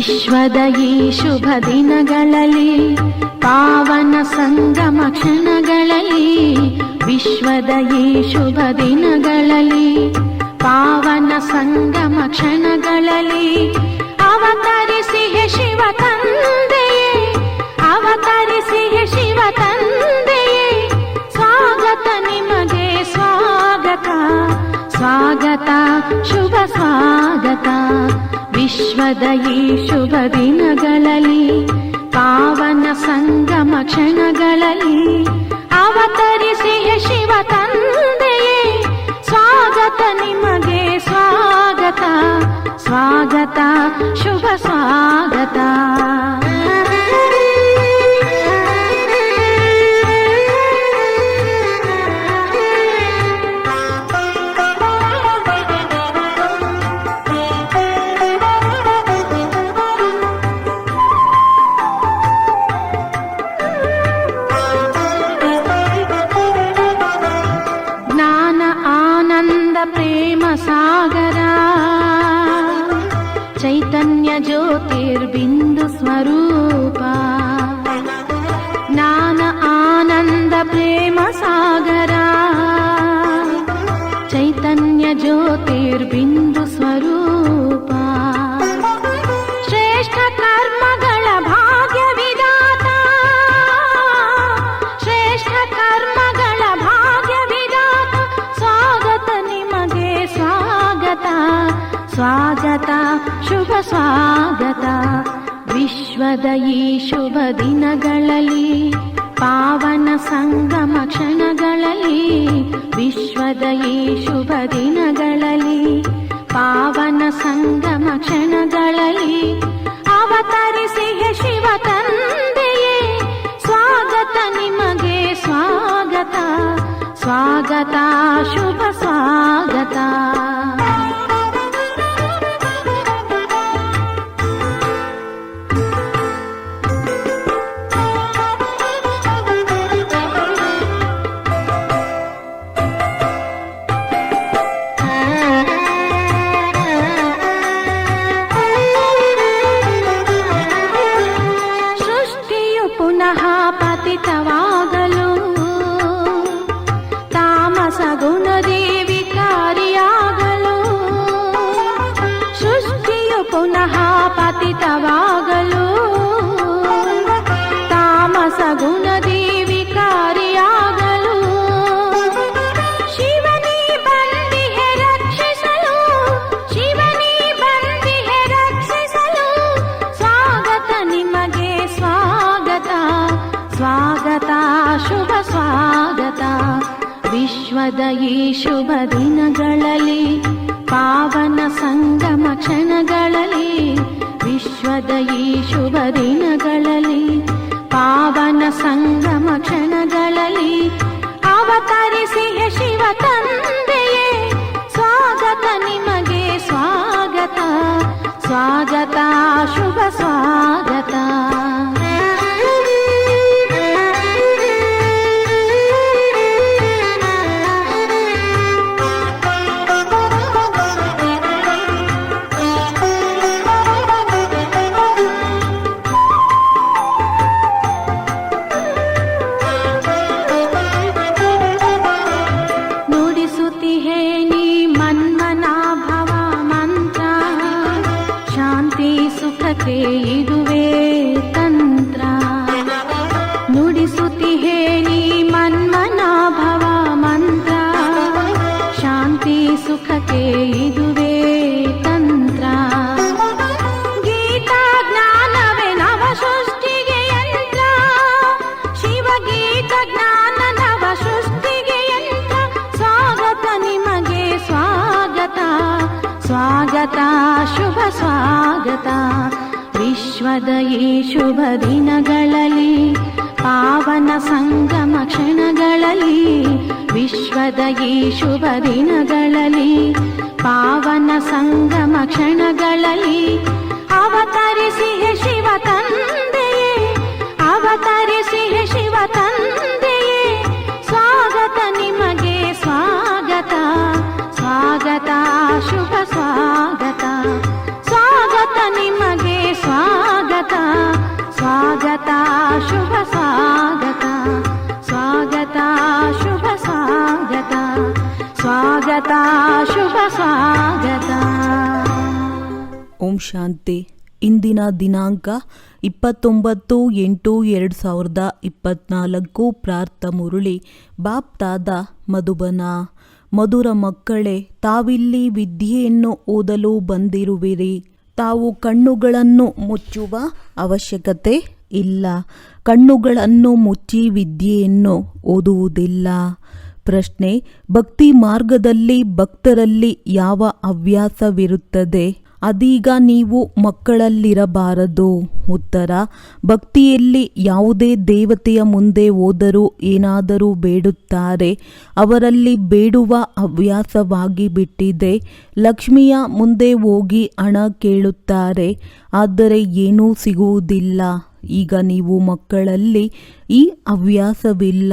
ವಿಶ್ವದ ಈ ಶುಭ ದಿನಗಳಲ್ಲಿ, ಪಾವನ ಸಂಗಮ ಕ್ಷಣಗಳಲ್ಲಿ, ವಿಶ್ವದ ಈ ಶುಭ ದಿನಗಳಲ್ಲಿ, ಪಾವನ ಸಂಗಮ ಕ್ಷಣಗಳಲ್ಲಿ ಅವತರಿಸಿ ಹೇ ಶಿವ ತಂದೆಯೇ ಅವತರಿಸಿ ಹೇ ಶಿವ ತಂದೆಯೇ, ಸ್ವಾಗತ ನಿಮಗೆ ಸ್ವಾಗತ ಸ್ವಾಗತ, ಶುಭ ಸ್ವಾಗತ. ವಿಶ್ವದ ಈ ಶುಭ ದಿನಗಳಲ್ಲಿ ಪಾವನ ಸಂಗಮ ಕ್ಷಣಗಳಲ್ಲಿ ಅವತರಿಸಿ ಹೇ ಶಿವ ತಂದೆಯೇ ಸ್ವಾಗತ ನಿಮಗೆ ಸ್ವಾಗತ ಸ್ವಾಗತ ಶುಭ ಸ್ವಾಗತ ಈ ಶುಭ ದಿನಗಳಲ್ಲಿ ಪಾವನ ಸಂಗಮ ಕ್ಷಣಗಳಲ್ಲಿ ಅವತರಿಸಿ ಹೇ ಶಿವ ತಂದೆಯೇ ಸ್ವಾಗತ ನಿಮಗೆ ಸ್ವಾಗತ ಸ್ವಾಗತ ಶುಭ ಸ್ವಾಗತ ದಿನಗಳಲ್ಲಿ, ಪಾವನ ಸಂಗಮ ಕ್ಷಣಗಳಲ್ಲಿ, ವಿಶ್ವದ ಈ ಶುಭ ದಿನಗಳಲ್ಲಿ, ಪಾವನ ಸಂಗಮ ಕ್ಷಣಗಳಲ್ಲಿ ಅವತರಿಸಿ ಶಿವ ತಂದೆಯೇ, ಸ್ವಾಗತ ನಿಮಗೆ, ಸ್ವಾಗತ ಸ್ವಾಗತ, ಶುಭ ಸ್ವಾಗತ. ಸುಖಕ್ಕೆ ಇದುವೇ ತಂತ್ರ. ನುಡಿಸುತ್ತಿ ಹೇಳಿ ಮನ್ಮನಾಭವ ಮಂತ್ರ. ಶಾಂತಿ ಸುಖಕ್ಕೆ ಇದುವೇ ತಂತ್ರ. ಗೀತಾ ಜ್ಞಾನವೇ ನವ ಸೃಷ್ಟಿಗೆ ಯಂತ್ರ. ಶಿವಗೀತ ಜ್ಞಾನ ನವ ಸೃಷ್ಟಿಗೆ ಯಂತ್ರ. ಸ್ವಾಗತ ನಿಮಗೆ ಸ್ವಾಗತ. ಸ್ವಾಗತ, ಶುಭ ಸ್ವಾಗತ. ವಿಶ್ವದ ಈ ಶುಭ ದಿನಗಳಲ್ಲಿ, ಪಾವನ ಸಂಗಮ ಕ್ಷಣಗಳಲ್ಲಿ ವಿಶ್ವದ ಈ ಶುಭ ದಿನಗಳಲ್ಲಿ, ಪಾವನ ಸಂಗಮ ಕ್ಷಣಗಳಲ್ಲಿ, ಅವತರಿಸಿ ಶಿವ ಶಾಂತಿ. ಇಂದಿನ ದಿನಾಂಕ ಇಪ್ಪತ್ತೊಂಬತ್ತು ಎಂಟು ಎರಡು ಸಾವಿರದ ಇಪ್ಪತ್ನಾಲ್ಕು ಪ್ರಾರ್ಥ ಮುರುಳಿ. ಬಾಪ್ತಾದ ಮಧುಬನ. ಮಧುರ ಮಕ್ಕಳೇ, ತಾವಿಲ್ಲಿ ವಿದ್ಯೆಯನ್ನು ಓದಲು ಬಂದಿರುವಿರಿ. ತಾವು ಕಣ್ಣುಗಳನ್ನು ಮುಚ್ಚುವ ಅವಶ್ಯಕತೆ ಇಲ್ಲ. ಕಣ್ಣುಗಳನ್ನು ಮುಚ್ಚಿ ವಿದ್ಯೆಯನ್ನು ಓದುವುದಿಲ್ಲ. ಪ್ರಶ್ನೆ, ಭಕ್ತಿ ಮಾರ್ಗದಲ್ಲಿ ಭಕ್ತರಲ್ಲಿ ಯಾವ ಹವ್ಯಾಸವಿರುತ್ತದೆ? ಅದೀಗ ನೀವು ಮಕ್ಕಳಲ್ಲಿರಬಾರದು. ಉತ್ತರ, ಭಕ್ತಿಯಲ್ಲಿ ಯಾವುದೇ ದೇವತೆಯ ಮುಂದೆ ಹೋದರೂ ಏನಾದರೂ ಬೇಡುತ್ತಾರೆ. ಅವರಲ್ಲಿ ಬೇಡುವ ಹವ್ಯಾಸವಾಗಿ ಬಿಟ್ಟಿದೆ. ಲಕ್ಷ್ಮಿಯ ಮುಂದೆ ಹೋಗಿ ಹಣ ಕೇಳುತ್ತಾರೆ. ಆದರೆ ಏನೂ ಸಿಗುವುದಿಲ್ಲ. ಈಗ ನೀವು ಮಕ್ಕಳಲ್ಲಿ ಈ ಹವ್ಯಾಸವಿಲ್ಲ.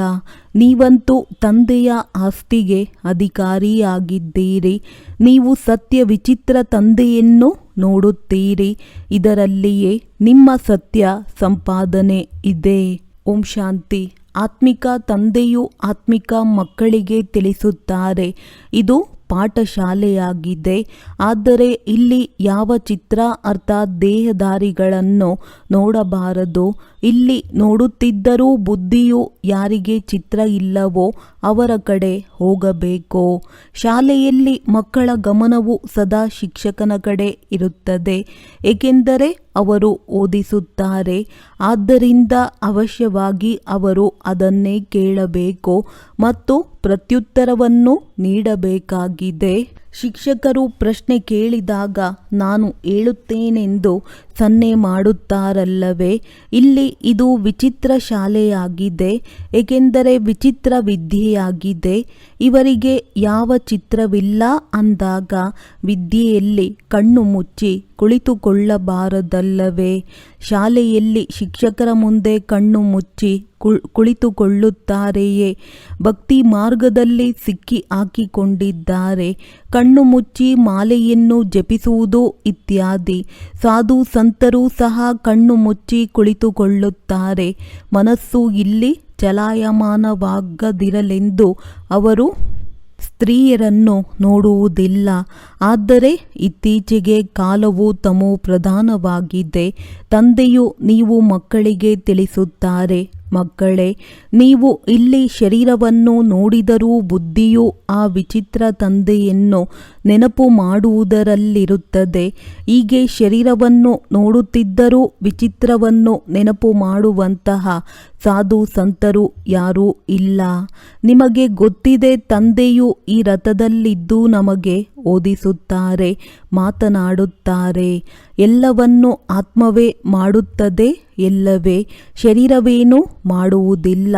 ನೀವಂತೂ ತಂದೆಯ ಆಸ್ತಿಗೆ ಅಧಿಕಾರಿಯಾಗಿದ್ದೀರಿ. ನೀವು ಸತ್ಯ ವಿಚಿತ್ರ ತಂದೆಯನ್ನು ನೋಡುತ್ತೀರಿ. ಇದರಲ್ಲಿಯೇ ನಿಮ್ಮ ಸತ್ಯ ಸಂಪಾದನೆ ಇದೆ. ಓಂ ಶಾಂತಿ. ಆತ್ಮಿಕ ತಂದೆಯು ಆತ್ಮಿಕ ಮಕ್ಕಳಿಗೆ ತಿಳಿಸುತ್ತಾರೆ. ಇದು ಪಾಠಶಾಲೆಯಾಗಿದೆ. ಆದರೆ ಇಲ್ಲಿ ಯಾವ ಚಿತ್ರ ಅರ್ಥಾತ್ ದೇಹದಾರಿಗಳನ್ನು ನೋಡಬಾರದು. ಇಲ್ಲಿ ನೋಡುತ್ತಿದ್ದರೂ ಬುದ್ಧಿಯು ಯಾರಿಗೆ ಚಿತ್ರ ಇಲ್ಲವೋ ಅವರ ಕಡೆ ಹೋಗಬೇಕು? ಶಾಲೆಯಲ್ಲಿ ಮಕ್ಕಳ ಗಮನವು ಸದಾ ಶಿಕ್ಷಕನ ಕಡೆ ಇರುತ್ತದೆ. ಏಕೆಂದರೆ ಅವರು ಓದಿಸುತ್ತಾರೆ. ಆದ್ದರಿಂದ ಅವಶ್ಯವಾಗಿ ಅವರು ಅದನ್ನೇ ಕೇಳಬೇಕು ಮತ್ತು ಪ್ರತ್ಯುತ್ತರವನ್ನು ನೀಡಬೇಕಾಗಿದೆ. ಶಿಕ್ಷಕರು ಪ್ರಶ್ನೆ ಕೇಳಿದಾಗ, ನಾನು ಹೇಳುತ್ತೇನೆಂದು ಸನ್ನೆ ಮಾಡುತ್ತಾರಲ್ಲವೇ? ಇಲ್ಲಿ ಇದು ವಿಚಿತ್ರ ಶಾಲೆಯಾಗಿದೆ, ಏಕೆಂದರೆ ವಿಚಿತ್ರ ವಿದ್ಯೆಯಾಗಿದೆ. ಇವರಿಗೆ ಯಾವ ಚಿತ್ರವಿಲ್ಲ? ಅಂದಾಗ ವಿದ್ಯೆಯಲ್ಲಿ ಕಣ್ಣು ಮುಚ್ಚಿ ಕುಳಿತುಕೊಳ್ಳಬಾರದಲ್ಲವೇ? ಶಾಲೆಯಲ್ಲಿ ಶಿಕ್ಷಕರ ಮುಂದೆ ಕಣ್ಣು ಮುಚ್ಚಿ ಕುಳ್, ಕುಳಿತುಕೊಳ್ಳುತ್ತಾರೆಯೇ? ಭಕ್ತಿ ಮಾರ್ಗದಲ್ಲಿ ಸಿಕ್ಕಿ ಹಾಕಿಕೊಂಡಿದ್ದಾರೆ. ಕಣ್ಣು ಮುಚ್ಚಿ ಮಾಲೆಯನ್ನು ಜಪಿಸುವುದು ಇತ್ಯಾದಿ. ಸಾಧು ಸಂತರೂ ಸಹ ಕಣ್ಣು ಮುಚ್ಚಿ ಕುಳಿತುಕೊಳ್ಳುತ್ತಾರೆ. ಮನಸ್ಸು ಇಲ್ಲಿ ಚಲಾಯಮಾನವಾಗದಿರಲೆಂದು ಅವರು ಸ್ತ್ರೀಯರನ್ನು ನೋಡುವುದಿಲ್ಲ. ಆದರೆ ಇತ್ತೀಚೆಗೆ ಕಾಲವು ತಮೋ ಪ್ರಧಾನವಾಗಿದೆ. ತಂದೆಯು ನೀವು ಮಕ್ಕಳಿಗೆ ತಿಳಿಸುತ್ತಾರೆ. ಮಕ್ಕಳೇ, ನೀವು ಇಲ್ಲಿ ಶರೀರವನ್ನು ನೋಡಿದರೂ ಬುದ್ಧಿಯು ಆ ವಿಚಿತ್ರ ತಂದೆಯನ್ನು ನೆನಪು ಮಾಡುವುದರಲ್ಲಿರುತ್ತದೆ. ಹೀಗೆ ಶರೀರವನ್ನು ನೋಡುತ್ತಿದ್ದರೂ ವಿಚಿತ್ರವನ್ನು ನೆನಪು ಮಾಡುವಂತಹ ಸಾಧು ಸಂತರು ಯಾರೂ ಇಲ್ಲ. ನಿಮಗೆ ಗೊತ್ತಿದೆ ತಂದೆಯು ಈ ರಥದಲ್ಲಿದ್ದು ನಮಗೆ ಓದಿಸುತ್ತಾರೆ, ಮಾತನಾಡುತ್ತಾರೆ. ಎಲ್ಲವನ್ನು ಆತ್ಮವೇ ಮಾಡುತ್ತದೆ ಎಲ್ಲವೇ? ಶರೀರವೇನೂ ಮಾಡುವುದಿಲ್ಲ.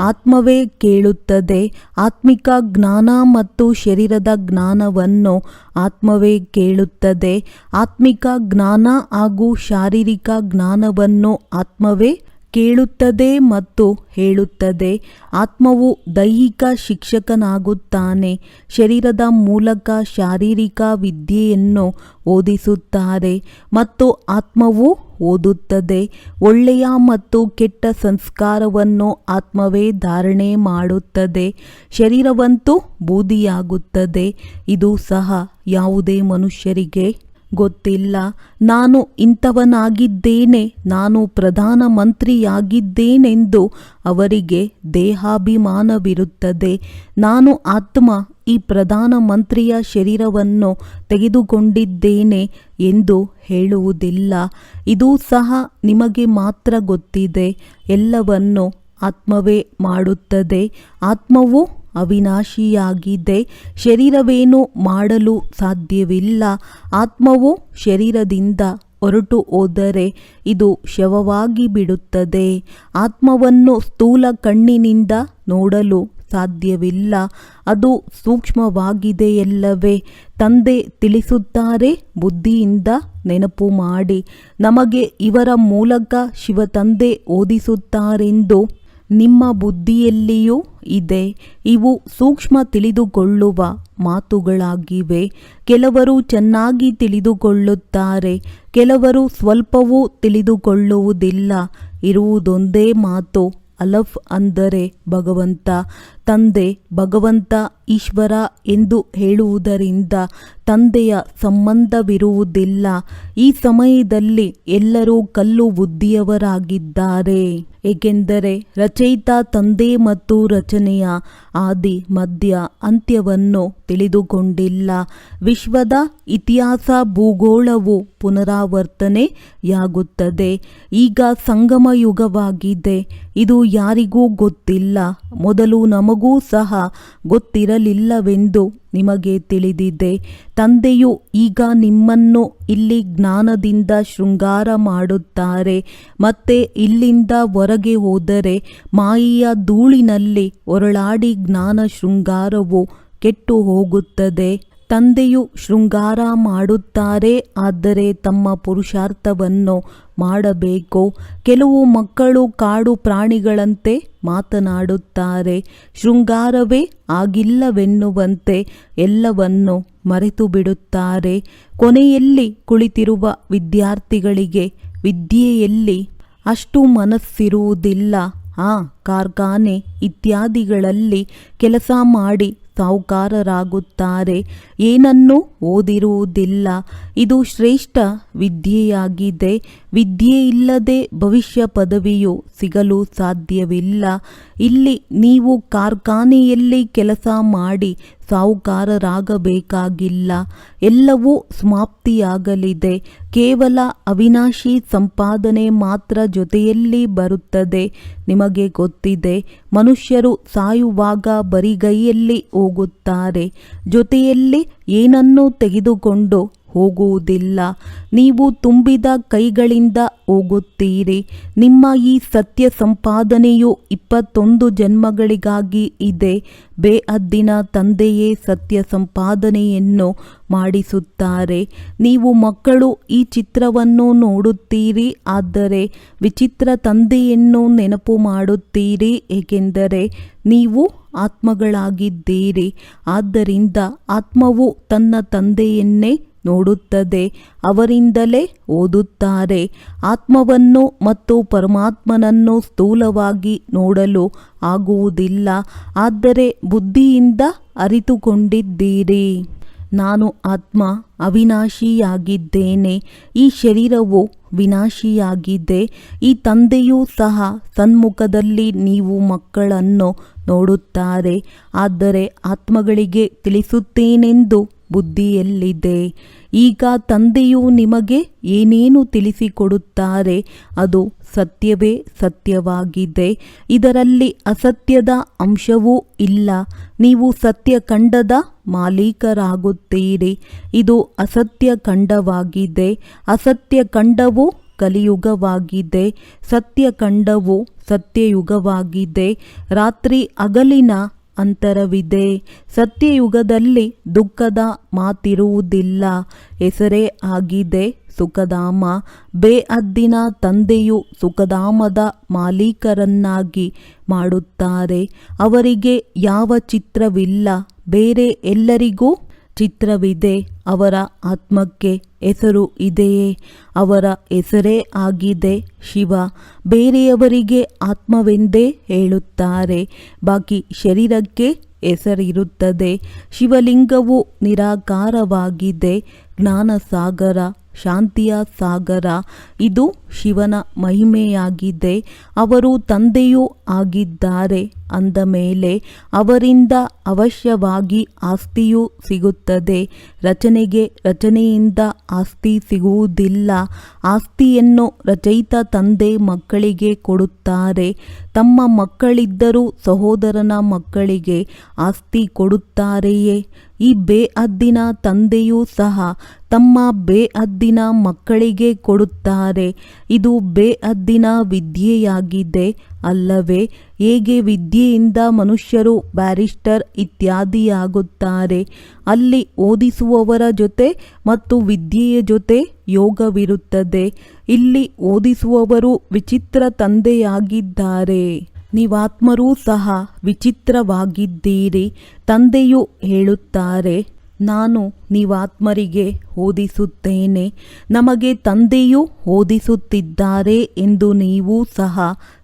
ಆತ್ಮವೇ ಕೇಳುತ್ತದೆ. ಆತ್ಮಿಕ ಜ್ಞಾನ ಮತ್ತು ಶರೀರದ ಜ್ಞಾನವನ್ನು ಆತ್ಮವೇ ಕೇಳುತ್ತದೆ. ಆತ್ಮಿಕ ಜ್ಞಾನ ಹಾಗೂ ಶಾರೀರಿಕ ಜ್ಞಾನವನ್ನು ಆತ್ಮವೇ ಕೇಳುತ್ತದೆ ಮತ್ತು ಹೇಳುತ್ತದೆ. ಆತ್ಮವು ದೈಹಿಕ ಶಿಕ್ಷಕನಾಗುತ್ತಾನೆ. ಶರೀರದ ಮೂಲಕ ಶಾರೀರಿಕ ವಿದ್ಯೆಯನ್ನು ಓದಿಸುತ್ತಾರೆ ಮತ್ತು ಆತ್ಮವು ಓದುತ್ತದೆ. ಒಳ್ಳೆಯ ಮತ್ತು ಕೆಟ್ಟ ಸಂಸ್ಕಾರವನ್ನು ಆತ್ಮವೇ ಧಾರಣೆ ಮಾಡುತ್ತದೆ. ಶರೀರವಂತೂ ಬೂದಿಯಾಗುತ್ತದೆ. ಇದು ಸಹ ಯಾವುದೇ ಮನುಷ್ಯರಿಗೆ ಗೊತ್ತಿಲ್ಲ. ನಾನು ಇಂಥವನಾಗಿದ್ದೇನೆ, ನಾನು ಪ್ರಧಾನಮಂತ್ರಿಯಾಗಿದ್ದೇನೆಂದು ಅವರಿಗೆ ದೇಹಾಭಿಮಾನವಿರುತ್ತದೆ. ನಾನು ಆತ್ಮ, ಈ ಪ್ರಧಾನಮಂತ್ರಿಯ ಶರೀರವನ್ನು ತೆಗೆದುಕೊಂಡಿದ್ದೇನೆ ಎಂದು ಹೇಳುವುದಿಲ್ಲ. ಇದು ಸಹ ನಿಮಗೆ ಮಾತ್ರ ಗೊತ್ತಿದೆ. ಎಲ್ಲವನ್ನು ಆತ್ಮವೇ ಮಾಡುತ್ತದೆ. ಆತ್ಮವು ಅವಿನಾಶಿಯಾಗಿದೆ. ಶರೀರವೇನು ಮಾಡಲು ಸಾಧ್ಯವಿಲ್ಲ. ಆತ್ಮವು ಶರೀರದಿಂದ ಹೊರಟು ಹೋದರೆ ಇದು ಶವವಾಗಿ ಬಿಡುತ್ತದೆ. ಆತ್ಮವನ್ನು ಸ್ಥೂಲ ಕಣ್ಣಿನಿಂದ ನೋಡಲು ಸಾಧ್ಯವಿಲ್ಲ. ಅದು ಸೂಕ್ಷ್ಮವಾಗಿದೆಯಲ್ಲವೇ? ತಂದೆ ತಿಳಿಸುತ್ತಾರೆ, ಬುದ್ಧಿಯಿಂದ ನೆನಪು ಮಾಡಿ. ನಮಗೆ ಇವರ ಮೂಲಕ ಶಿವತಂದೆ ಓದಿಸುತ್ತಾರೆಂದು ನಿಮ್ಮ ಬುದ್ಧಿಯಲ್ಲಿಯೂ ಇದೆ. ಇವು ಸೂಕ್ಷ್ಮ ತಿಳಿದುಕೊಳ್ಳುವ ಮಾತುಗಳಾಗಿವೆ. ಕೆಲವರು ಚೆನ್ನಾಗಿ ತಿಳಿದುಕೊಳ್ಳುತ್ತಾರೆ. ಕೆಲವರು ಸ್ವಲ್ಪವೂ ತಿಳಿದುಕೊಳ್ಳುವುದಿಲ್ಲ. ಇರುವುದೊಂದೇ ಮಾತು ಅಲಫ್ ಅಂದರೆ ಭಗವಂತ. ತಂದೆ ಭಗವಂತ ಈಶ್ವರ ಎಂದು ಹೇಳುವುದರಿಂದ ತಂದೆಯ ಸಂಬಂಧವಿರುವುದಿಲ್ಲ. ಈ ಸಮಯದಲ್ಲಿ ಎಲ್ಲರೂ ಕಲ್ಲು ಬುದ್ಧಿಯವರಾಗಿದ್ದಾರೆ. ಏಕೆಂದರೆ ರಚಯಿತ ತಂದೆ ಮತ್ತು ರಚನೆಯ ಆದಿ, ಮಧ್ಯ, ಅಂತ್ಯವನ್ನು ತಿಳಿದುಕೊಂಡಿಲ್ಲ. ವಿಶ್ವದ ಇತಿಹಾಸ ಭೂಗೋಳವು ಪುನರಾವರ್ತನೆಯಾಗುತ್ತದೆ. ಈಗ ಸಂಗಮ ಯುಗವಾಗಿದೆ ಇದು ಯಾರಿಗೂ ಗೊತ್ತಿಲ್ಲ. ಮೊದಲು ನಮಗೂ ಸಹ ಗೊತ್ತಿರಲಿಲ್ಲವೆಂದು ನಿಮಗೆ ತಿಳಿದಿದೆ. ತಂದೆಯು ಈಗ ನಿಮ್ಮನ್ನು ಇಲ್ಲಿ ಜ್ಞಾನದಿಂದ ಶೃಂಗಾರ ಮಾಡುತ್ತಾರೆ. ಮತ್ತೆ ಇಲ್ಲಿಂದ ಹೊರಗೆ ಹೋದರೆ ಮಾಯಿಯ ಧೂಳಿನಲ್ಲಿ ಹೊರಳಾಡಿ ಜ್ಞಾನ ಶೃಂಗಾರವು ಕೆಟ್ಟು ಹೋಗುತ್ತದೆ. ತಂದೆಯು ಶೃಂಗಾರ ಮಾಡುತ್ತಾರೆ, ಆದರೆ ತಮ್ಮ ಪುರುಷಾರ್ಥವನ್ನು ಮಾಡಬೇಕು? ಕೆಲವು ಮಕ್ಕಳು ಕಾಡು ಪ್ರಾಣಿಗಳಂತೆ ಮಾತನಾಡುತ್ತಾರೆ, ಶೃಂಗಾರವೇ ಆಗಿಲ್ಲವೆನ್ನುವಂತೆ ಎಲ್ಲವನ್ನು ಮರೆತು ಬಿಡುತ್ತಾರೆ ಕೊನೆಯಲ್ಲಿ ಕುಳಿತಿರುವ ವಿದ್ಯಾರ್ಥಿಗಳಿಗೆ ವಿದ್ಯೆಯಲ್ಲಿ ಅಷ್ಟು ಮನಸ್ಸಿರುವುದಿಲ್ಲ. ಆ ಕಾರ್ಖಾನೆ ಇತ್ಯಾದಿಗಳಲ್ಲಿ ಕೆಲಸ ಮಾಡಿ ಸಾಹುಕಾರರಾಗುತ್ತಾರೆ. ಏನನ್ನೂ ಓದಿರುವುದಿಲ್ಲ. ಇದು ಶ್ರೇಷ್ಠ ವಿದ್ಯೆಯಾಗಿದೆ. ವಿದ್ಯೆ ಇಲ್ಲದೆ ಭವಿಷ್ಯ ಪದವಿಯು ಸಿಗಲು ಸಾಧ್ಯವಿಲ್ಲ. ಇಲ್ಲಿ ನೀವು ಕಾರ್ಖಾನೆಯಲ್ಲಿ ಕೆಲಸ ಮಾಡಿ ಸಾಹುಕಾರರಾಗಬೇಕಾಗಿಲ್ಲ. ಎಲ್ಲವೂ ಸಮಾಪ್ತಿಯಾಗಲಿದೆ. ಕೇವಲ ಅವಿನಾಶಿ ಸಂಪಾದನೆ ಮಾತ್ರ ಜೊತೆಯಲ್ಲಿ ಬರುತ್ತದೆ. ನಿಮಗೆ ಗೊತ್ತಿದೆ, ಮನುಷ್ಯರು ಸಾಯುವಾಗ ಬರಿಗೈಯಲ್ಲಿ ಹೋಗುತ್ತಾರೆ. ಜೊತೆಯಲ್ಲಿ ಏನನ್ನೂ ತೆಗೆದುಕೊಂಡು ಹೋಗುವುದಿಲ್ಲ. ನೀವು ತುಂಬಿದ ಕೈಗಳಿಂದ ಹೋಗುತ್ತೀರಿ. ನಿಮ್ಮ ಈ ಸತ್ಯ ಸಂಪಾದನೆಯು ಇಪ್ಪತ್ತೊಂದು ಜನ್ಮಗಳಿಗಾಗಿ ಇದೆ. ಬೇಅದ್ದಿನ ತಂದೆಯೇ ಸತ್ಯ ಸಂಪಾದನೆಯನ್ನು ಮಾಡಿಸುತ್ತಾರೆ. ನೀವು ಮಕ್ಕಳು, ಈ ಚಿತ್ರವನ್ನು ನೋಡುತ್ತೀರಿ. ಆದರೆ ವಿಚಿತ್ರ ತಂದೆಯನ್ನು ನೆನಪು ಮಾಡುತ್ತೀರಿ. ಏಕೆಂದರೆ ನೀವು ಆತ್ಮಗಳಾಗಿದ್ದೀರಿ. ಆದ್ದರಿಂದ ಆತ್ಮವು ತನ್ನ ತಂದೆಯನ್ನೇ ನೋಡುತ್ತದೆ. ಅವರಿಂದಲೇ ಓದುತ್ತಾರೆ. ಆತ್ಮವನ್ನು ಮತ್ತು ಪರಮಾತ್ಮನನ್ನು ಸ್ಥೂಲವಾಗಿ ನೋಡಲು ಆಗುವುದಿಲ್ಲ. ಆದರೆ ಬುದ್ಧಿಯಿಂದ ಅರಿತುಕೊಂಡಿದ್ದೀರಿ. ನಾನು ಆತ್ಮ ಅವಿನಾಶಿಯಾಗಿದ್ದೇನೆ. ಈ ಶರೀರವು ವಿನಾಶಿಯಾಗಿದೆ. ಈ ತಂದೆಯೂ ಸಹ ಸನ್ಮುಖದಲ್ಲಿ ನೀವು ಮಕ್ಕಳನ್ನು ನೋಡುತ್ತಾರೆ. ಆದರೆ ಆತ್ಮಗಳಿಗೆ ತಿಳಿಸುತ್ತೇನೆಂದು ಬುದ್ಧಿಯಲ್ಲಿದೆ. ಈಗ ತಂದೆಯು ನಿಮಗೆ ಏನೇನು ತಿಳಿಸಿಕೊಡುತ್ತಾರೆ ಅದು ಸತ್ಯವೇ ಸತ್ಯವಾಗಿದೆ. ಇದರಲ್ಲಿ ಅಸತ್ಯದ ಅಂಶವೂ ಇಲ್ಲ. ನೀವು ಸತ್ಯ ಕಂಡದ ಮಾಲೀಕರಾಗುತ್ತೀರಿ. ಇದು ಅಸತ್ಯ ಖಂಡವಾಗಿದೆ. ಅಸತ್ಯ ಖಂಡವು ಕಲಿಯುಗವಾಗಿದೆ. ಸತ್ಯ ಖಂಡವು ಸತ್ಯಯುಗವಾಗಿದೆ. ರಾತ್ರಿ ಹಗಲಿನ ಅಂತರವಿದೆ. ಸತ್ಯಯುಗದಲ್ಲಿ ದುಃಖದ ಮಾತಿರುವುದಿಲ್ಲ. ಹೆಸರೇ ಆಗಿದೆ ಸುಖಧಾಮ. ಬೇಅದ್ದಿನ ತಂದೆಯು ಸುಖಧಾಮದ ಮಾಲೀಕರನ್ನಾಗಿ ಮಾಡುತ್ತಾರೆ. ಅವರಿಗೆ ಯಾವ ಚಿತ್ರವಿಲ್ಲ. ಬೇರೆ ಎಲ್ಲರಿಗೂ ಚಿತ್ರವಿದೆ. ಅವರ ಆತ್ಮಕ್ಕೆ ಹೆಸರು ಇದೆಯೇ? ಅವರ ಹೆಸರೇ ಆಗಿದೆ ಶಿವ. ಬೇರೆಯವರಿಗೆ ಆತ್ಮವೆಂದೇ ಹೇಳುತ್ತಾರೆ. ಬಾಕಿ ಶರೀರಕ್ಕೆ ಹೆಸರಿರುತ್ತದೆ. ಶಿವಲಿಂಗವು ನಿರಾಕಾರವಾಗಿದೆ. ಜ್ಞಾನಸಾಗರ, ಶಾಂತಿಯ ಸಾಗರ, ಇದು ಶಿವನ ಮಹಿಮೆಯಾಗಿದೆ. ಅವರು ತಂದೆಯೂ ಆಗಿದ್ದಾರೆ. ಅಂದ ಮೇಲೆ ಅವರಿಂದ ಅವಶ್ಯವಾಗಿ ಆಸ್ತಿಯೂ ಸಿಗುತ್ತದೆ. ರಚನೆಗೆ ರಚನೆಯಿಂದ ಆಸ್ತಿ ಸಿಗುವುದಿಲ್ಲ. ಆಸ್ತಿಯನ್ನು ರಚಯಿತ ತಂದೆ ಮಕ್ಕಳಿಗೆ ಕೊಡುತ್ತಾರೆ. ತಮ್ಮ ಮಕ್ಕಳಿದ್ದರೂ ಸಹೋದರನ ಮಕ್ಕಳಿಗೆ ಆಸ್ತಿ ಕೊಡುತ್ತಾರೆಯೇ? ಈ ಬೇಅದ್ದಿನ ತಂದೆಯೂ ಸಹ ತಮ್ಮ ಬೇಅದ್ದಿನ ಮಕ್ಕಳಿಗೆ ಕೊಡುತ್ತಾರೆ. ಇದು ಬೇಅದ್ದಿನ ವಿದ್ಯೆಯಾಗಿದೆ. ಅಲ್ಲವೇ, ಹೇಗೆ ವಿದ್ಯೆಯಿಂದ ಮನುಷ್ಯರು ಬ್ಯಾರಿಸ್ಟರ್ ಇತ್ಯಾದಿಯಾಗುತ್ತಾರೆ? ಅಲ್ಲಿ ಓದಿಸುವವರ ಜೊತೆ ಮತ್ತು ವಿದ್ಯೆಯ ಜೊತೆ ಯೋಗವಿರುತ್ತದೆ. ಇಲ್ಲಿ ಓದಿಸುವವರು ವಿಚಿತ್ರ ತಂದೆಯಾಗಿದ್ದಾರೆ. ನೀವಾತ್ಮರೂ ಸಹ ವಿಚಿತ್ರವಾಗಿದ್ದೀರಿ, ತಂದೆಯು ಹೇಳುತ್ತಾರೆ, ನಾನು ನೀವಾತ್ಮರಿಗೆ ಓದಿಸುತ್ತೇನೆ, ನಮಗೆ ತಂದೆಯು ಓದಿಸುತ್ತಿದ್ದಾರೆ ಎಂದು ನೀವು ಸಹ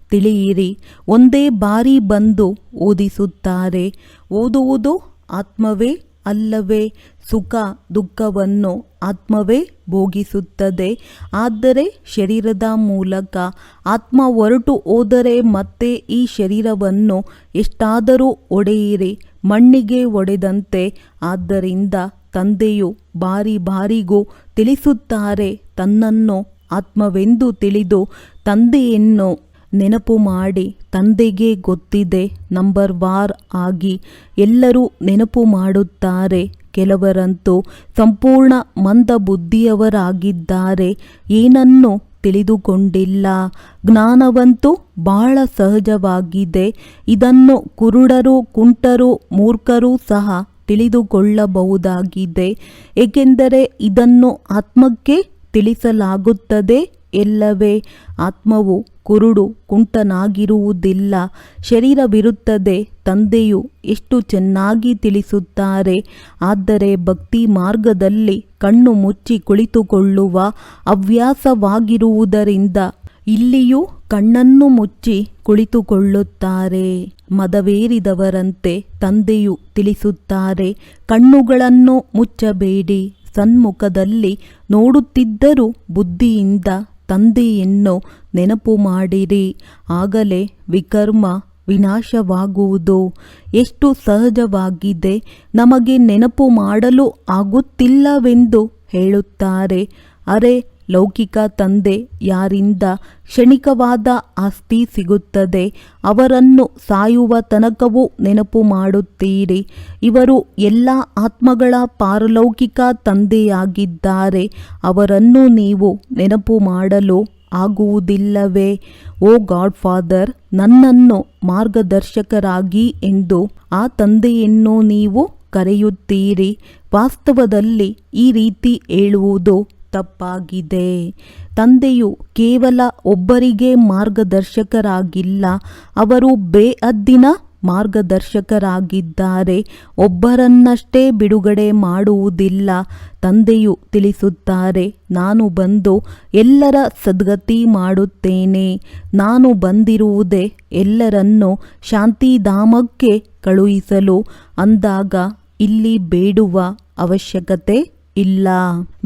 ತಿಳಿಯಿರಿ. ಒಂದೇ ಬಾರಿ ಬಂದು ಓದಿಸುತ್ತಾರೆ. ಓದುವುದು ಆತ್ಮವೇ ಅಲ್ಲವೇ? ಸುಖ ದುಃಖವನ್ನು ಆತ್ಮವೇ ಭೋಗಿಸುತ್ತದೆ. ಆದರೆ ಶರೀರದ ಮೂಲಕ ಆತ್ಮ ಹೊರಟು ಹೋದರೆ ಮತ್ತೆ ಈ ಶರೀರವನ್ನು ಎಷ್ಟಾದರೂ ಒಡೆಯಿರಿ. ಮಣ್ಣಿಗೆ ಒಡೆದಂತೆ. ಆದ್ದರಿಂದ ತಂದೆಯು ಬಾರಿ ಬಾರಿಗೂ ತಿಳಿಸುತ್ತಾರೆ. ತನ್ನನ್ನು ಆತ್ಮವೆಂದು ತಿಳಿದು ತಂದೆಯನ್ನು ನೆನಪು ಮಾಡಿ, ತಂದೆಗೆ ಗೊತ್ತಿದೆ, ನಂಬರ್ ವಾರ್ ಆಗಿ. ಎಲ್ಲರೂ ನೆನಪು ಮಾಡುತ್ತಾರೆ, ಕೆಲವರಂತೂ ಸಂಪೂರ್ಣ ಮಂದ ಬುದ್ಧಿಯವರಾಗಿದ್ದಾರೆ ಏನನ್ನು ತಿಳಿದುಕೊಂಡಿಲ್ಲ. ಜ್ಞಾನವಂತೂ ಬಹಳ ಸಹಜವಾಗಿದೆ. ಇದನ್ನು ಕುರುಡರು, ಕುಂಟರು, ಮೂರ್ಖರು ಸಹ ತಿಳಿದುಕೊಳ್ಳಬಹುದಾಗಿದೆ. ಏಕೆಂದರೆ ಇದನ್ನು ಆತ್ಮಕ್ಕೆ ತಿಳಿಸಲಾಗುತ್ತದೆ. ಎಲ್ಲವೇ ಆತ್ಮವು ಕುರುಡು ಕುಂಟನಾಗಿರುವುದಿಲ್ಲ. ಶರೀರವಿರುತ್ತದೆ ತಂದೆಯು ಎಷ್ಟು ಚೆನ್ನಾಗಿ ತಿಳಿಸುತ್ತಾರೆ. ಆದರೆ ಭಕ್ತಿ ಮಾರ್ಗದಲ್ಲಿ ಕಣ್ಣು ಮುಚ್ಚಿ ಕುಳಿತುಕೊಳ್ಳುವ ಹವ್ಯಾಸವಾಗಿರುವುದರಿಂದ ಇಲ್ಲಿಯೂ ಕಣ್ಣನ್ನು ಮುಚ್ಚಿ ಕುಳಿತುಕೊಳ್ಳುತ್ತಾರೆ. ಮದವೇರಿದವರಂತೆ ತಂದೆಯು ತಿಳಿಸುತ್ತಾರೆ, ಕಣ್ಣುಗಳನ್ನು ಮುಚ್ಚಬೇಡಿ. ಸನ್ಮುಖದಲ್ಲಿ ನೋಡುತ್ತಿದ್ದರೂ ಬುದ್ಧಿಯಿಂದ ತಂದೆಯನ್ನು ನೆನಪು ಮಾಡಿರಿ. ಆಗಲೇ ವಿಕರ್ಮ ವಿನಾಶವಾಗುವುದು. ಎಷ್ಟು ಸಹಜವಾಗಿದೆ. ನಮಗೆ ನೆನಪು ಮಾಡಲು ಆಗುತ್ತಿಲ್ಲವೆಂದು ಹೇಳುತ್ತಾರೆ. ಅರೆ ಲೌಕಿಕ ತಂದೆ ಯಾರಿಂದ ಕ್ಷಣಿಕವಾದ ಆಸ್ತಿ ಸಿಗುತ್ತದೆ, ಅವರನ್ನು ಸಾಯುವ ತನಕವೂ ನೆನಪು ಮಾಡುತ್ತೀರಿ. ಇವರು ಎಲ್ಲ ಆತ್ಮಗಳ ಪಾರಲೌಕಿಕ ತಂದೆಯಾಗಿದ್ದಾರೆ, ಅವರನ್ನು ನೀವು ನೆನಪು ಮಾಡಲು ಆಗುವುದಿಲ್ಲವೇ? ಓ ಗಾಡ್ ಫಾದರ್ ನನ್ನನ್ನು ಮಾರ್ಗದರ್ಶಕರಾಗಿ ಎಂದು ಆ ತಂದೆಯನ್ನು ನೀವು ಕರೆಯುತ್ತೀರಿ. ವಾಸ್ತವದಲ್ಲಿ ಈ ರೀತಿ ಹೇಳುವುದು ತಪ್ಪಾಗಿದೆ. ತಂದೆಯು ಕೇವಲ ಒಬ್ಬರಿಗೆ ಮಾರ್ಗದರ್ಶಕರಾಗಿಲ್ಲ, ಅವರು ಬೇಅದ್ದಿನ ಮಾರ್ಗದರ್ಶಕರಾಗಿದ್ದಾರೆ, ಒಬ್ಬರನ್ನಷ್ಟೇ ಬಿಡುಗಡೆ ಮಾಡುವುದಿಲ್ಲ, ತಂದೆಯು ತಿಳಿಸುತ್ತಾರೆ, ನಾನು ಬಂದು ಎಲ್ಲರ ಸದ್ಗತಿ ಮಾಡುತ್ತೇನೆ, ನಾನು ಬಂದಿರುವುದೇ ಎಲ್ಲರನ್ನು ಶಾಂತಿಧಾಮಕ್ಕೆ ಕಳುಹಿಸಲು, ಅಂದಾಗ ಇಲ್ಲಿ ಬೇಡುವ ಅವಶ್ಯಕತೆ ಇಲ್ಲ,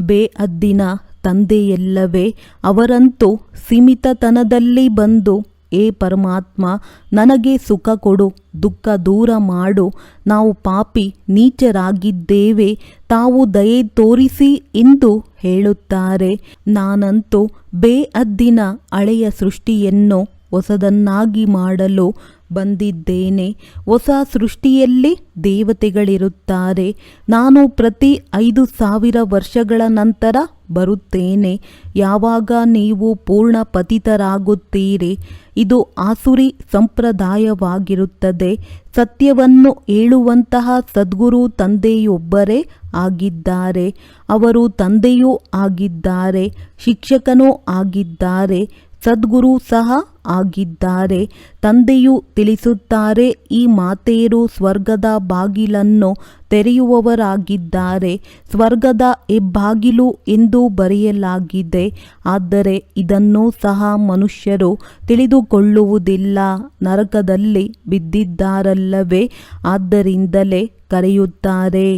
ಬೇ ಅದ್ದಿನ ತಂದೆಯಲ್ಲವೇ, ಅವರಂತೂ ಸೀಮಿತತನದಲ್ಲಿ ಬಂದು, ಏ ಪರಮಾತ್ಮ, ನನಗೆ ಸುಖ ಕೊಡು, ದುಃಖ ದೂರ ಮಾಡು, ನಾವು ಪಾಪಿ, ನೀಚರಾಗಿದ್ದೇವೆ, ತಾವು ದಯೆ ತೋರಿಸಿ ಎಂದು ಹೇಳುತ್ತಾರೆ. ನಾನಂತೂ ಬೇ ಅದ್ದಿನ ಹಳೆಯ ಸೃಷ್ಟಿಯನ್ನು ಹೊಸದನ್ನಾಗಿ ಮಾಡಲು ಬಂದಿದ್ದೇನೆ. ಹೊಸ ಸೃಷ್ಟಿಯಲ್ಲಿ ದೇವತೆಗಳಿರುತ್ತಾರೆ. ನಾನು ಪ್ರತಿ ಐದು ಸಾವಿರ ವರ್ಷಗಳ ನಂತರ ಬರುತ್ತೇನೆ. ಯಾವಾಗ ನೀವು ಪೂರ್ಣ ಪತಿತರಾಗುತ್ತೀರಿ? ಇದು ಆಸುರಿ ಸಂಪ್ರದಾಯವಾಗಿರುತ್ತದೆ. ಸತ್ಯವನ್ನು ಹೇಳುವಂತಹ ಸದ್ಗುರು ತಂದೆಯೊಬ್ಬರೇ ಆಗಿದ್ದಾರೆ. ಅವರು ತಂದೆಯೂ ಆಗಿದ್ದಾರೆ. ಶಿಕ್ಷಕನೂ ಆಗಿದ್ದಾರೆ. ಸದ್ಗುರು ಸಹ ಆಗಿದ್ದಾರೆ. ತಂದೆಯು ತಿಳಿಸುತ್ತಾರೆ, ಈ ಮಾತೆಯರು ಸ್ವರ್ಗದ ಬಾಗಿಲನ್ನು ತೆರೆಯುವವರಾಗಿದ್ದಾರೆ. ಸ್ವರ್ಗದ ಹೆಬ್ಬಾಗಿಲು ಎಂದು ಬರೆಯಲಾಗಿದೆ, ಆದರೆ ಇದನ್ನು ಸಹ ಮನುಷ್ಯರು ತಿಳಿದುಕೊಳ್ಳುವುದಿಲ್ಲ. ನರಕದಲ್ಲಿ ಬಿದ್ದಿದ್ದಾರಲ್ಲವೇ? ಆದ್ದರಿಂದಲೇ ಕರೆಯುತ್ತಾರೆ,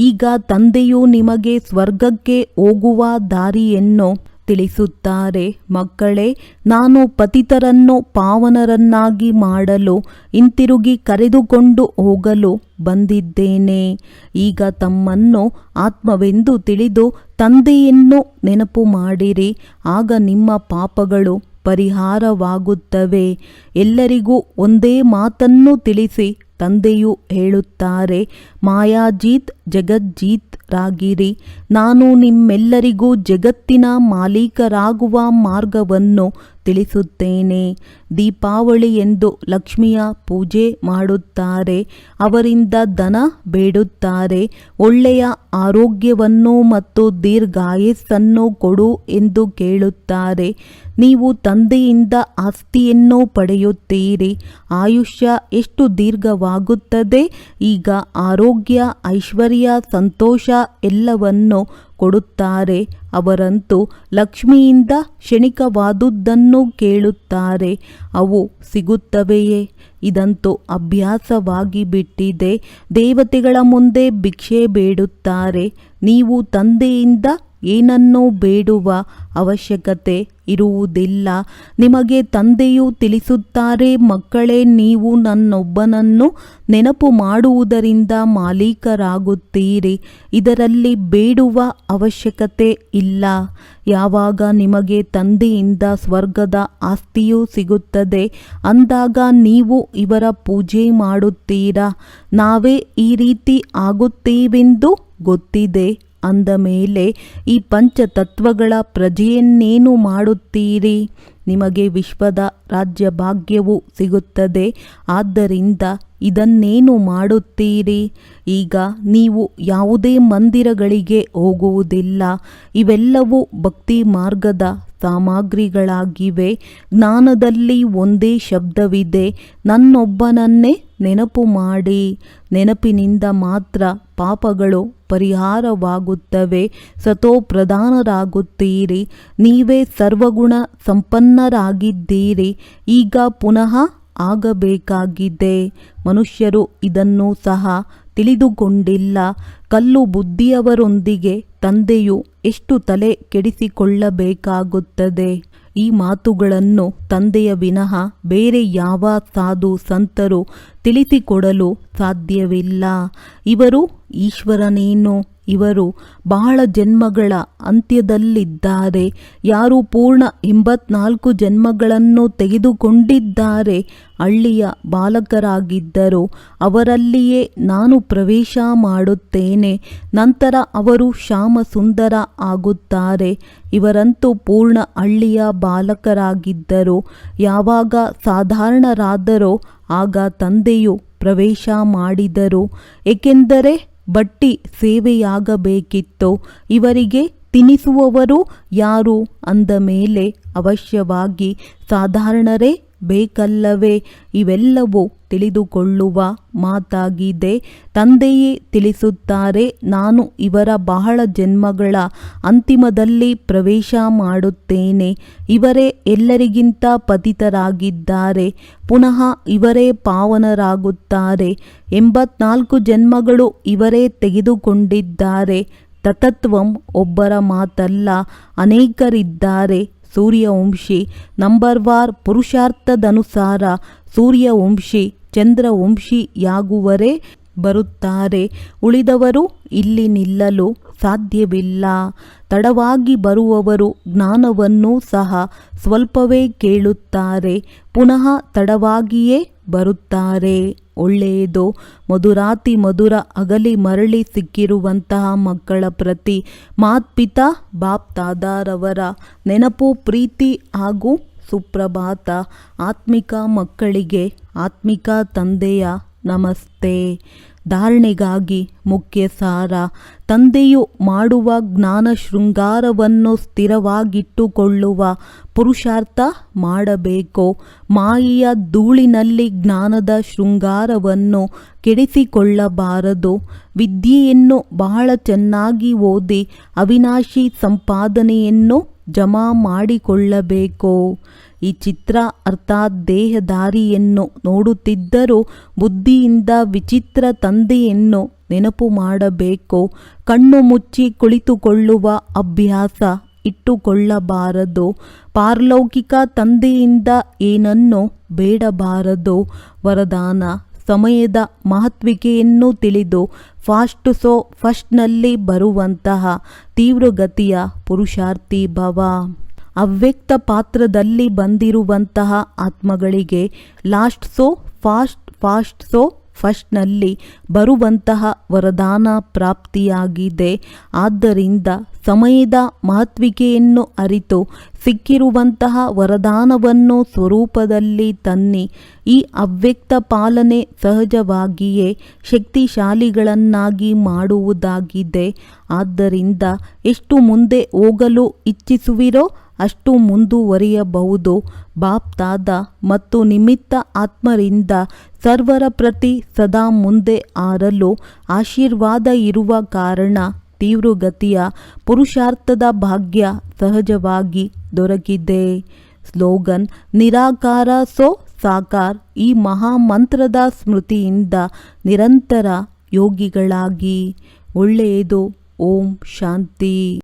ಈಗ ತಂದೆಯು ನಿಮಗೆ ಸ್ವರ್ಗಕ್ಕೆ ಹೋಗುವ ದಾರಿಯನ್ನು ತಿಳಿಸುತ್ತಾರೆ. ಮಕ್ಕಳೇ, ನಾನು ಪತಿತರನ್ನು ಪಾವನರನ್ನಾಗಿ ಮಾಡಲು, ಹಿಂತಿರುಗಿ ಕರೆದುಕೊಂಡು ಹೋಗಲು ಬಂದಿದ್ದೇನೆ. ಈಗ ತಮ್ಮನ್ನು ಆತ್ಮವೆಂದು ತಿಳಿದು ತಂದೆಯನ್ನು ನೆನಪು ಮಾಡಿರಿ. ಆಗ ನಿಮ್ಮ ಪಾಪಗಳು ಪರಿಹಾರವಾಗುತ್ತವೆ. ಎಲ್ಲರಿಗೂ ಒಂದೇ ಮಾತನ್ನು ತಿಳಿಸಿ ತಂದೆಯು ಹೇಳುತ್ತಾರೆ ಮಾಯಾಜೀತ್ ಜಗಜ್ಜೀತ್ ರಾಗಿರಿ ನಾನು ನಿಮ್ಮೆಲ್ಲರಿಗೂ ಜಗತ್ತಿನ ಮಾಲೀಕರಾಗುವ ಮಾರ್ಗವನ್ನು ತಿಳಿಸುತ್ತೇನೆ. ದೀಪಾವಳಿ ಎಂದು ಲಕ್ಷ್ಮಿಯ ಪೂಜೆ ಮಾಡುತ್ತಾರೆ, ಅವರಿಂದ ದನ ಬೇಡುತ್ತಾರೆ. ಒಳ್ಳೆಯ ಆರೋಗ್ಯವನ್ನು ಮತ್ತು ದೀರ್ಘಾಯಸ್ಸನ್ನು ಕೊಡು ಎಂದು ಕೇಳುತ್ತಾರೆ. ನೀವು ತಂದೆಯಿಂದ ಆಸ್ತಿಯನ್ನು ಪಡೆಯುತ್ತೀರಿ. ಆಯುಷ್ಯ ಎಷ್ಟು ದೀರ್ಘವಾಗುತ್ತದೆ? ಈಗ ಆರೋಗ್ಯ, ಐಶ್ವರ್ಯ, ಸಂತೋಷ ಎಲ್ಲವನ್ನು ಕೊಡುತ್ತಾರೆ. ಅವರಂತೂ ಲಕ್ಷ್ಮಿಯಿಂದ ಕ್ಷಣಿಕವಾದುದನ್ನು ಕೇಳುತ್ತಾರೆ. ಅವು ಸಿಗುತ್ತವೆಯೇ? ಇದಂತೂ ಅಭ್ಯಾಸವಾಗಿ ಬಿಟ್ಟಿದೆ. ದೇವತೆಗಳ ಮುಂದೆ ಭಿಕ್ಷೆ ಬೇಡುತ್ತಾರೆ. ನೀವು ತಂದೆಯಿಂದ ಏನನ್ನೂ ಬೇಡುವ ಅವಶ್ಯಕತೆ ಇರುವುದಿಲ್ಲ. ನಿಮಗೆ ತಂದೆಯು ತಿಳಿಸುತ್ತಾರೆ, ಮಕ್ಕಳೇ, ನೀವು ನನ್ನೊಬ್ಬನನ್ನು ನೆನಪು ಮಾಡುವುದರಿಂದ ಮಾಲೀಕರಾಗುತ್ತೀರಿ. ಇದರಲ್ಲಿ ಬೇಡುವ ಅವಶ್ಯಕತೆ ಇಲ್ಲ. ಯಾವಾಗ ನಿಮಗೆ ತಂದೆಯಿಂದ ಸ್ವರ್ಗದ ಆಸ್ತಿಯೂ ಸಿಗುತ್ತದೆ, ಅಂದಾಗ ನೀವು ಇವರ ಪೂಜೆ ಮಾಡುತ್ತೀರಾ. ನಾವೇ ಈ ರೀತಿ ಆಗುತ್ತೀವೆಂದು ಗೊತ್ತಿದೆ. ಅಂದ ಮೇಲೆ ಈ ಪಂಚತತ್ವಗಳ ಪ್ರಜೆಯನ್ನೇನು ಮಾಡುತ್ತೀರಿ? ನಿಮಗೆ ವಿಶ್ವದ ರಾಜ್ಯ ಭಾಗ್ಯವು ಸಿಗುತ್ತದೆ. ಆದ್ದರಿಂದ ಇದನ್ನೇನು ಮಾಡುತ್ತೀರಿ? ಈಗ ನೀವು ಯಾವುದೇ ಮಂದಿರಗಳಿಗೆ ಹೋಗುವುದಿಲ್ಲ. ಇವೆಲ್ಲವೂ ಭಕ್ತಿ ಮಾರ್ಗದ ಸಾಮಗ್ರಿಗಳಾಗಿವೆ. ಜ್ಞಾನದಲ್ಲಿ ಒಂದೇ ಶಬ್ದವಿದೆ. ನನ್ನೊಬ್ಬನನ್ನೇ ನೆನಪು ಮಾಡಿ. ನೆನಪಿನಿಂದ ಮಾತ್ರ ಪಾಪಗಳು ಪರಿಹಾರವಾಗುತ್ತವೆ. ಸತೋ ಪ್ರಧಾನರಾಗುತ್ತೀರಿ. ನೀವೇ ಸರ್ವಗುಣ ಸಂಪನ್ನರಾಗಿದ್ದೀರಿ. ಈಗ ಪುನಃ ಆಗಬೇಕಾಗಿದೆ. ಮನುಷ್ಯರು ಇದನ್ನು ಸಹ ತಿಳಿದುಕೊಂಡಿಲ್ಲ. ಕಲ್ಲು ಬುದ್ಧಿಯವರೊಂದಿಗೆ ತಂದೆಯು ಎಷ್ಟು ತಲೆ ಕೆಡಿಸಿಕೊಳ್ಳಬೇಕಾಗುತ್ತದೆ? ಈ ಮಾತುಗಳನ್ನು ತಂದೆಯ ವಿನಃ ಬೇರೆ ಯಾವ ಸಾಧು ಸಂತರು ತಿಳಿಸಿಕೊಡಲು ಸಾಧ್ಯವಿಲ್ಲ. ಇವರು ಈಶ್ವರನೇನು? ಇವರು ಬಹಳ ಜನ್ಮಗಳ ಅಂತ್ಯದಲ್ಲಿದ್ದಾರೆ. ಯಾರು ಪೂರ್ಣ ಎಂಬತ್ನಾಲ್ಕು ಜನ್ಮಗಳನ್ನು ತೆಗೆದುಕೊಂಡಿದ್ದಾರೆ ಹಳ್ಳಿಯ ಬಾಲಕರಾಗಿದ್ದರು. ಅವರಲ್ಲಿಯೇ ನಾನು ಪ್ರವೇಶ ಮಾಡುತ್ತೇನೆ. ನಂತರ ಅವರು ಶ್ಯಾಮ ಸುಂದರ ಆಗುತ್ತಾರೆ. ಇವರಂತೂ ಪೂರ್ಣ ಹಳ್ಳಿಯ ಬಾಲಕರಾಗಿದ್ದರು. ಯಾವಾಗ ಸಾಧಾರಣರಾದರೋ ಆಗ ತಂದೆಯು ಪ್ರವೇಶ ಮಾಡಿದರು. ಏಕೆಂದರೆ ಬಟ್ಟಿ ಸೇವೆಯಾಗಬೇಕಿತ್ತು ಇವರಿಗೆ ತಿನಿಸುವವರು ಯಾರು ಅಂದ ಮೇಲೆ ಅವಶ್ಯವಾಗಿ ಸಾಧಾರಣರೇ ಬೇಕಲ್ಲವೇ? ಇವೆಲ್ಲವೂ ತಿಳಿದುಕೊಳ್ಳುವ ಮಾತಾಗಿದೆ. ತಂದೆಯೇ ತಿಳಿಸುತ್ತಾರೆ, ನಾನು ಇವರ ಬಹಳ ಜನ್ಮಗಳ ಅಂತಿಮದಲ್ಲಿ ಪ್ರವೇಶ ಮಾಡುತ್ತೇನೆ. ಇವರೇ ಎಲ್ಲರಿಗಿಂತ ಪತಿತರಾಗಿದ್ದಾರೆ, ಪುನಃ ಇವರೇ ಪಾವನರಾಗುತ್ತಾರೆ. ಎಂಬತ್ನಾಲ್ಕು ಜನ್ಮಗಳು ಇವರೇ ತೆಗೆದುಕೊಂಡಿದ್ದಾರೆ. ತತತ್ವಂ ಒಬ್ಬರ ಮಾತಲ್ಲ, ಅನೇಕರಿದ್ದಾರೆ. ಸೂರ್ಯವಂಶಿ ನಂಬರ್ವಾರ್ ಪುರುಷಾರ್ಥದನುಸಾರ ಸೂರ್ಯವಂಶಿ ಚಂದ್ರವಂಶಿಯಾಗುವರೇ ಬರುತ್ತಾರೆ. ಉಳಿದವರು ಇಲ್ಲಿ ನಿಲ್ಲಲು ಸಾಧ್ಯವಿಲ್ಲ. ತಡವಾಗಿ ಬರುವವರು ಜ್ಞಾನವನ್ನು ಸಹ ಸ್ವಲ್ಪವೇ ಕೇಳುತ್ತಾರೆ. ಪುನಃ ತಡವಾಗಿಯೇ ಬರುತ್ತಾರೆ. ಒಳ್ಳೆಯದು? ಮಧುರಾತಿ ಮಧುರ ಅಗಲಿ ಮರಳಿ ಸಿಕ್ಕಿರುವಂತಹ ಮಕ್ಕಳ ಪ್ರತಿ ಮಾತ್ಪಿತಾ ಬಾಪ್ ತಾದಾರವರ ನೆನಪು, ಪ್ರೀತಿ ಹಾಗೂ ಸುಪ್ರಭಾತ ಆತ್ಮಿಕ ಮಕ್ಕಳಿಗೆ ಆತ್ಮಿಕ ತಂದೆಯ ನಮಸ್ತೆ. ಧಾರಣೆಗಾಗಿ ಮುಖ್ಯ ಸಾರ. ತಂದೆಯು ಮಾಡುವ ಜ್ಞಾನ ಶೃಂಗಾರವನ್ನು ಸ್ಥಿರವಾಗಿಟ್ಟುಕೊಳ್ಳುವ ಪುರುಷಾರ್ಥ ಮಾಡಬೇಕು. ಮಾಯಿಯ ಧೂಳಿನಲ್ಲಿ ಜ್ಞಾನದ ಶೃಂಗಾರವನ್ನು ಕೆಡಿಸಿಕೊಳ್ಳಬಾರದು. ವಿದ್ಯೆಯನ್ನು ಬಹಳ ಚೆನ್ನಾಗಿ ಓದಿ ಅವಿನಾಶಿ ಸಂಪಾದನೆಯನ್ನು ಜಮಾ ಮಾಡಿಕೊಳ್ಳಬೇಕು. ಈ ಚಿತ್ರ ಅರ್ಥಾತ್ ದೇಹದಾರಿಯನ್ನು ನೋಡುತ್ತಿದ್ದರೂ ಬುದ್ಧಿಯಿಂದ ವಿಚಿತ್ರ ತಂದೆಯನ್ನು ನೆನಪು ಮಾಡಬೇಕು. ಕಣ್ಣು ಮುಚ್ಚಿ ಕುಳಿತುಕೊಳ್ಳುವ ಅಭ್ಯಾಸ ಇಟ್ಟುಕೊಳ್ಳಬಾರದು. ಪಾರಲೌಕಿಕ ತಂದೆಯಿಂದ ಏನನ್ನು ಬೇಡಬಾರದು. ವರದಾನ, ಸಮಯದ ಮಹತ್ವಿಕೆಯನ್ನು ತಿಳಿದು ಫಾಸ್ಟ್ ಸೋ ಫಸ್ಟ್ನಲ್ಲಿ ಬರುವಂತಹ ತೀವ್ರಗತಿಯ ಪುರುಷಾರ್ಥಿ ಭವ ಅವ್ಯಕ್ತ ಪಾತ್ರದಲ್ಲಿ ಬಂದಿರುವಂತಹ ಆತ್ಮಗಳಿಗೆ last so, fast fast so, ಫಸ್ಟ್ನಲ್ಲಿ ಬರುವಂತಹ ವರದಾನ ಪ್ರಾಪ್ತಿಯಾಗಿದೆ. ಆದ್ದರಿಂದ ಸಮಯದ ಮಹತ್ವಿಕೆಯನ್ನು ಅರಿತು ಸಿಕ್ಕಿರುವಂತಹ ವರದಾನವನ್ನು ಸ್ವರೂಪದಲ್ಲಿ ತನ್ನಿ. ಈ ಅವ್ಯಕ್ತ ಪಾಲನೆ ಸಹಜವಾಗಿಯೇ ಶಕ್ತಿಶಾಲಿಗಳನ್ನಾಗಿ ಮಾಡುವುದಾಗಿದೆ. ಆದ್ದರಿಂದ ಎಷ್ಟು ಮುಂದೆ ಹೋಗಲು ಇಚ್ಛಿಸುವಿರೋ ಅಷ್ಟು ಮುಂದುವರಿಯಬಹುದು. ಬಾಪ್ತಾದ ಮತ್ತು ನಿಮಿತ್ತ ಆತ್ಮರಿಂದ ಸರ್ವರ ಪ್ರತಿ ಸದಾ ಮುಂದೆ ಆರಲು ಆಶೀರ್ವಾದ ಇರುವ ಕಾರಣ ತೀವ್ರಗತಿಯ ಪುರುಷಾರ್ಥದ ಭಾಗ್ಯ ಸಹಜವಾಗಿ ದೊರಕಿದೆ. ಸ್ಲೋಗನ್, ನಿರಾಕಾರ ಸೋ ಸಾಕಾರ, ಈ ಮಹಾಮಂತ್ರದ ಸ್ಮೃತಿಯಿಂದ ನಿರಂತರ ಯೋಗಿಗಳಾಗಿ. ಒಳ್ಳೆಯದು, ಓಂ ಶಾಂತಿ.